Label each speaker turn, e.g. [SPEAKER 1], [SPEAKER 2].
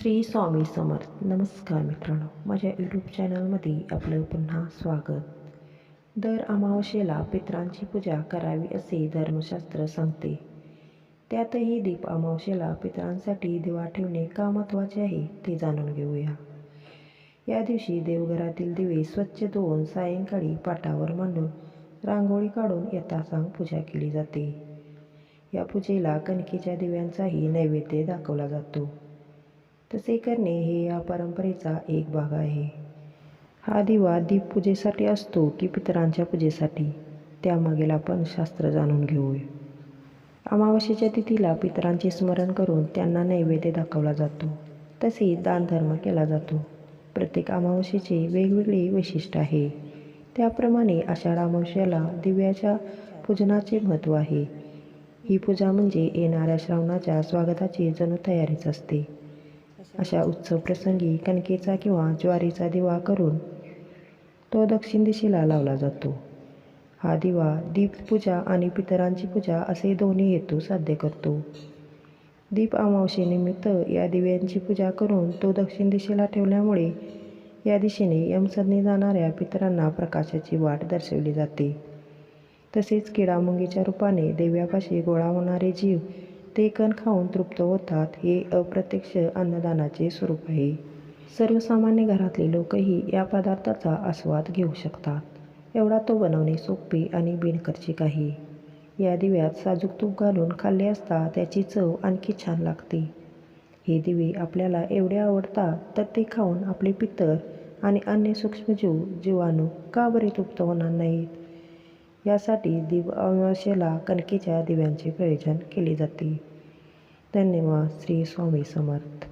[SPEAKER 1] श्री स्वामी समर्थ. नमस्कार मित्रांनो. माझ्या यूट्यूब चॅनलमध्ये आपलं पुन्हा स्वागत. दर अमावस्येला पितरांची पूजा करावी असे धर्मशास्त्र सांगते. त्यातही दीप अमावस्येला पितरांसाठी दिवा ठेवणे का महत्त्वाचे आहे ते जाणून घेऊया. या दिवशी देवघरातील दिवे स्वच्छ धुवून सायंकाळी पाटावर मांडून रांगोळी काढून यथासांग पूजा केली जाते. या पूजेला कणकेच्या दिव्यांचाही नैवेद्य दाखवला जातो. तसे करणे हे या परंपरेचा एक भाग आहे. हा दिवा दीपपूजेसाठी असतो की पितरांच्या पूजेसाठी? त्यामागील आपण शास्त्र जाणून घेऊया. अमावस्येच्या तिथीला पितरांचे स्मरण करून त्यांना नैवेद्य दाखवला जातो. तसेच दानधर्म केला जातो. प्रत्येक अमावस्येचे वेगवेगळे वैशिष्ट्य आहे. त्याप्रमाणे आषाढ अमावस्याला दिव्याच्या पूजनाचे महत्त्व आहे. ही पूजा म्हणजे येणाऱ्या श्रावणाच्या स्वागताची जणू तयारीच असते. अशा उत्सव प्रसंगी कणकेचा किंवा ज्वारीचा दिवा करून तो दक्षिण दिशेला लावला जातो. हा दिवा दीपपूजा आणि पितरांची पूजा असे दोन्ही हेतू साध्य करतो. दीप अमावशेनिमित्त या दिव्यांची पूजा करून तो दक्षिण दिशेला ठेवल्यामुळे या दिशेने यमसदनी जाणाऱ्या पितरांना प्रकाशाची वाट दर्शवली जाते. तसेच किडामुंगीच्या रूपाने देव्यापाशी गोळा होणारे जीव ते कण खाऊन तृप्त होतात हे अप्रत्यक्ष अन्नदानाचे स्वरूप आहे. सर्वसामान्य घरातले लोकही या पदार्थाचा आस्वाद घेऊ शकतात. एवढा तो बनवणे सोपे आणि बिनखर्चिक आहे. या दिव्यात साजूक तूप घालून खाल्ले असता त्याची चव आणखी छान लागते. हे दिवे आपल्याला एवढे आवडतात तर ते खाऊन आपले पितर आणि अन्य सूक्ष्मजीव जीवाणू का बरे तृप्त होणार नाहीत? यासाठी दिव अमावस्येला कणकेच्या दिव्यांचे प्रयोजन केले जाते. धन्यवाद श्री स्वामी समर्थ.